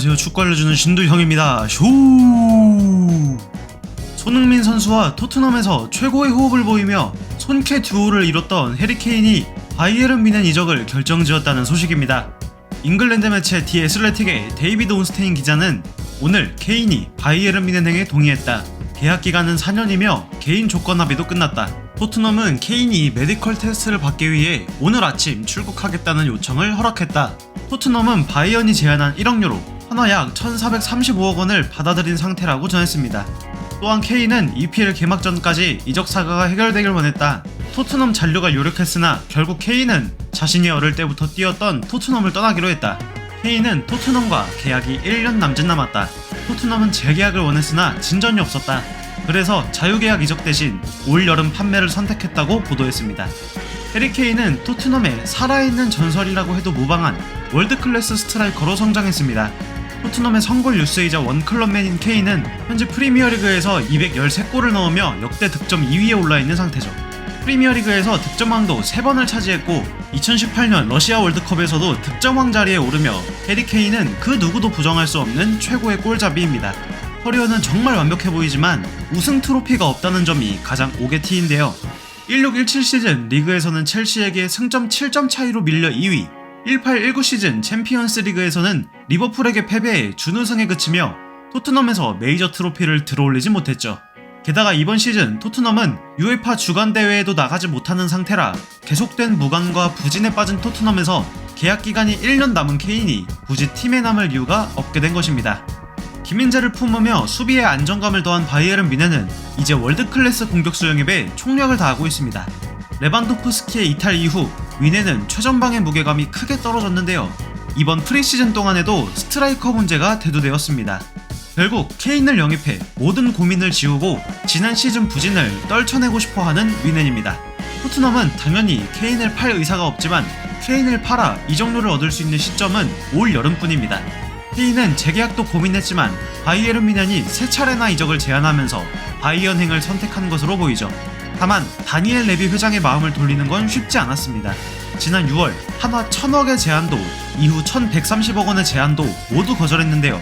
안녕하세요. 축구 알려주는 신두 형입니다. 쇼! 손흥민 선수와 토트넘에서 최고의 호흡을 보이며 손캐 듀오를 이뤘던 해리케인이 바이에른 미넨 이적을 결정지었다는 소식입니다. 잉글랜드 매체 디 애슬레틱의 데이비드 온스테인 기자는 오늘 케인이 바이에른 미넨행에 동의했다. 계약 기간은 4년이며 개인 조건 합의도 끝났다. 토트넘은 케인이 메디컬 테스트를 받기 위해 오늘 아침 출국하겠다는 요청을 허락했다. 토트넘은 바이언이 제안한 1억 유로, 하나 약 1,435억 원을 받아들인 상태라고 전했습니다. 또한 케인은 EPL 개막 전까지 이적 사가가 해결되길 원했다. 토트넘 잔류가 유력했으나 결국 케인은 자신이 어릴 때부터 뛰었던 토트넘을 떠나기로 했다. 케인은 토트넘과 계약이 1년 남짓 남았다. 토트넘은 재계약을 원했으나 진전이 없었다. 그래서 자유계약 이적 대신 올 여름 판매를 선택했다고 보도했습니다. 해리 케인은 토트넘의 살아있는 전설이라고 해도 무방한 월드클래스 스트라이커로 성장했습니다. 토트넘의 선골 뉴스이자 원클럽맨인 케인은 현재 프리미어리그에서 213골을 넣으며 역대 득점 2위에 올라있는 상태죠. 프리미어리그에서 득점왕도 3번을 차지했고 2018년 러시아 월드컵에서도 득점왕 자리에 오르며 해리 케인은 그 누구도 부정할 수 없는 최고의 골잡이입니다. 커리어는 정말 완벽해 보이지만 우승 트로피가 없다는 점이 가장 오게티인데요. 16-17 시즌 리그에서는 첼시에게 승점 7점 차이로 밀려 2위 18-19 시즌 챔피언스 리그에서는 리버풀에게 패배해 준우승에 그치며 토트넘에서 메이저 트로피를 들어올리지 못했죠. 게다가 이번 시즌 토트넘은 UEFA 주간 대회에도 나가지 못하는 상태라 계속된 무관과 부진에 빠진 토트넘에서 계약 기간이 1년 남은 케인이 굳이 팀에 남을 이유가 없게 된 것입니다. 김민재를 품으며 수비에 안정감을 더한 바이에른 미네는 이제 월드클래스 공격수 영입에 총력을 다하고 있습니다. 레반도프스키의 이탈 이후 위네는 최전방의 무게감이 크게 떨어졌는데요. 이번 프리시즌 동안에도 스트라이커 문제가 대두되었습니다. 결국 케인을 영입해 모든 고민을 지우고 지난 시즌 부진을 떨쳐내고 싶어하는 위넨입니다. 토트넘은 당연히 케인을 팔 의사가 없지만 케인을 팔아 이적료를 얻을 수 있는 시점은 올 여름뿐입니다. 케인은 재계약도 고민했지만 바이에른 미넨이 세 차례나 이적을 제안하면서 바이언행을 선택한 것으로 보이죠. 다만 다니엘 레비 회장의 마음을 돌리는 건 쉽지 않았습니다. 지난 6월 한화 1000억의 제안도 이후 1130억 원의 제안도 모두 거절했는데요.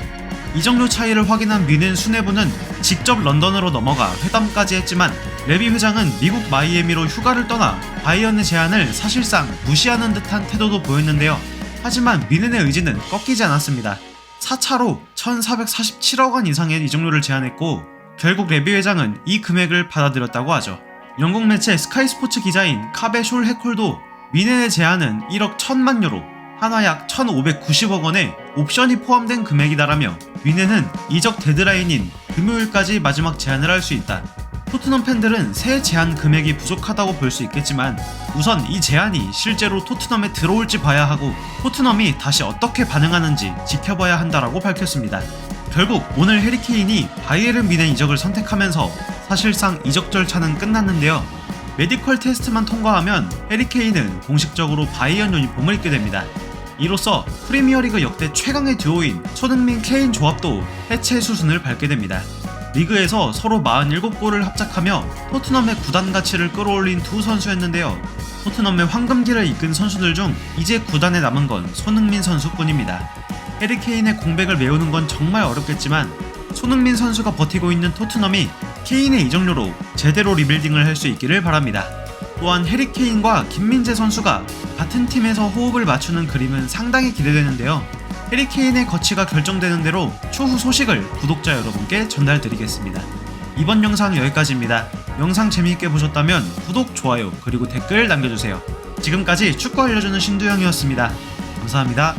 이적료 차이를 확인한 미넨 수뇌부는 직접 런던으로 넘어가 회담까지 했지만 레비 회장은 미국 마이애미로 휴가를 떠나 바이언의 제안을 사실상 무시하는 듯한 태도도 보였는데요. 하지만 미넨의 의지는 꺾이지 않았습니다. 4차로 1447억 원 이상의 이적료를 제안했고 결국 레비 회장은 이 금액을 받아들였다고 하죠. 영국 매체 스카이 스포츠 기자인 카베 숄 해콜도 미넨의 제안은 1억 1000만 유로, 하나 약 1590억 원에 옵션이 포함된 금액이다라며 미넨은 이적 데드라인인 금요일까지 마지막 제안을 할 수 있다. 토트넘 팬들은 새 제한 금액이 부족하다고 볼 수 있겠지만 우선 이 제안이 실제로 토트넘에 들어올지 봐야 하고 토트넘이 다시 어떻게 반응하는지 지켜봐야 한다라고 밝혔습니다. 결국 오늘 해리케인이 바이에른 미넨 이적을 선택하면서 사실상 이적 절차는 끝났는데요. 메디컬 테스트만 통과하면 해리케인은 공식적으로 바이언 유니폼을 입게 됩니다. 이로써 프리미어리그 역대 최강의 듀오인 손흥민 케인 조합도 해체 수순을 밟게 됩니다. 리그에서 서로 47골을 합작하며 토트넘의 구단 가치를 끌어올린 두 선수였는데요. 토트넘의 황금기를 이끈 선수들 중 이제 구단에 남은 건 손흥민 선수뿐입니다. 해리케인의 공백을 메우는 건 정말 어렵겠지만 손흥민 선수가 버티고 있는 토트넘이 케인의 이적료로 제대로 리빌딩을 할 수 있기를 바랍니다. 또한 해리케인과 김민재 선수가 같은 팀에서 호흡을 맞추는 그림은 상당히 기대되는데요. 해리케인의 거치가 결정되는 대로 추후 소식을 구독자 여러분께 전달드리겠습니다. 이번 영상 여기까지입니다. 영상 재미있게 보셨다면 구독, 좋아요, 그리고 댓글 남겨주세요. 지금까지 축구 알려주는 신두영이었습니다. 감사합니다.